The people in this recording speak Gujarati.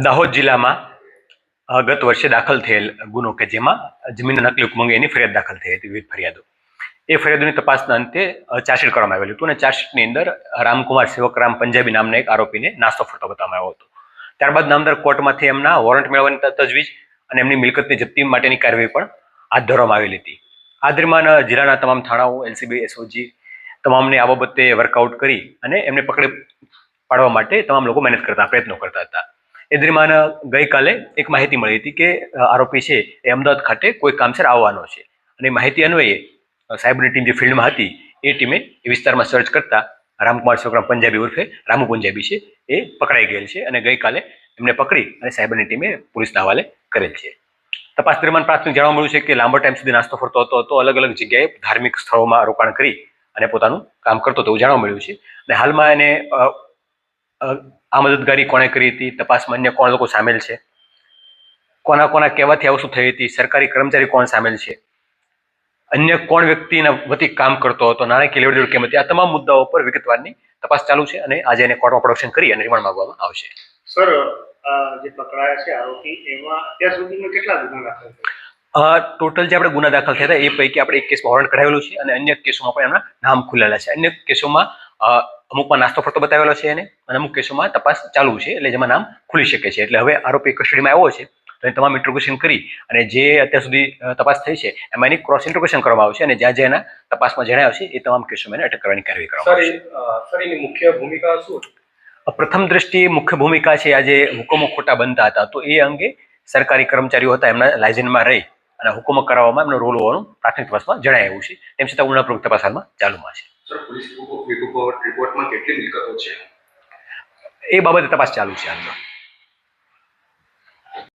દાહોદ જિલ્લામાં ગત વર્ષે દાખલ થયેલ ગુનો કે જેમાં જમીનના નકલી હુકમ અંગે એની ફરિયાદ દાખલ થઈ હતી, વિવિધ ફરિયાદો. એ ફરિયાદોની તપાસના અંતે ચાર્જશીટ કરવામાં આવેલું હતું અને ચાર્જશીટની અંદર રામકુમાર સેવકરામ પંજાબી નામના એક આરોપીને નાસ્તો ફરતો બતાવવામાં આવ્યો હતો. ત્યારબાદ નામદાર કોર્ટમાંથી એમના વોરંટ મેળવવાની તજવીજ અને એમની મિલકતની જપ્તી માટેની કાર્યવાહી પણ હાથ ધરવામાં આવેલી હતી. આ દરમિયાન જિલ્લાના તમામ થાણાઓ, એલસીબી, એસઓજી તમામને આ બાબતે વર્કઆઉટ કરી અને એમને પકડી પાડવા માટે તમામ લોકો મહેનત કરતા પ્રયત્નો કરતા હતા. એ દરમિયાન ગઈકાલે એક માહિતી મળી હતી કે આરોપી છે એ અમદાવાદ ખાતે કોઈ કામસર આવવાનો છે. અને માહિતી અન્વયે સાયબરની ટીમ જે ફિલ્ડમાં હતી, એ ટીમે એ વિસ્તારમાં સર્ચ કરતા રામકુમાર છોકરા પંજાબી ઉર્ફે રામુ પંજાબી છે, એ પકડાઈ ગયેલ છે અને ગઈકાલે એમને પકડી અને સાયબરની ટીમે પોલીસના હવાલે કરેલ છે. તપાસ દરમિયાન પ્રાથમિક જાણવા મળ્યું છે કે લાંબા ટાઈમ સુધી નાસ્તો ફરતો હતો, તો અલગ અલગ જગ્યાએ ધાર્મિક સ્થળોમાં રોકાણ કરી અને પોતાનું કામ કરતો હતો એવું જાણવા મળ્યું છે. અને હાલમાં એને આ મદદગારી કોણે કરી હતી? તપાસમાં અન્ય કોણ લોકો સામેલ છે? કોના કોના કહેવાથી આવું શું થઈ હતી? સરકારી કર્મચારી કોણ સામેલ છે? અન્ય કોણ વ્યક્તિના વતી કામ કરતો હતો? નાણાકીય લેવડ કેમ હતી? આ તમામ મુદ્દાઓ પર વિગતવારની તપાસ ચાલુ છે અને આજે એને કોર્ટમાં પ્રોડક્શન કરી અને રિમાન્ડ માંગવામાં આવશે. સર જે પકડાયા છે આરોપી એમાં અત્યાર સુધીમાં કેટલા ગુના દાખલ થયા? ટોટલ જે આપણે ગુના દાખલ થયા હતા એ પૈકી આપણે એક કેસમાં વોરંટ કઢાવેલું છે અને અન્ય કેસોમાં પણ એમના નામ ખુલેલા છે. અન્ય કેસોમાં અમુકમાં નાસ્તો ફરતો બતાવેલો છે એને અને અમુક કેસોમાં તપાસ ચાલુ છે એટલે જેમાં નામ ખુલી શકે છે. એટલે હવે આરોપી કસ્ટડીમાં આવ્યો છે તો એ તમામ ઇન્ટ્રોગેશન કરી અને જે અત્યાર સુધી તપાસ થઈ છે એમાં એની ક્રોસ ઇન્ટ્રોગેશન કરવામાં આવશે અને જ્યાં જ્યાં એના તપાસમાં જણાવ્યું છે એ તમામ કેસોમાં એને અટક કરવાની કાર્યવાહી કરવામાં સર આવશે. એની મુખ્ય ભૂમિકા શું પ્રથમ દ્રષ્ટિએ મુખ્ય ભૂમિકા છે આજે હુકમો ખોટા બનતા હતા તો એ અંગે સરકારી કર્મચારીઓ હતા એમના લાયસન્સમાં રહી અને હુકમો કરાવવામાં એમનો રોલ હોવાનું પ્રાથમિક તપાસમાં જણાયું છે. તેમ છતાં ઊંડાણપૂર્વક તપાસ હાલમાં ચાલુમાં છે. સર પોલીસ રિપોર્ટમાં કેટલી મિલકતો છે? એ બાબતે તપાસ ચાલુ છે હાલમાં.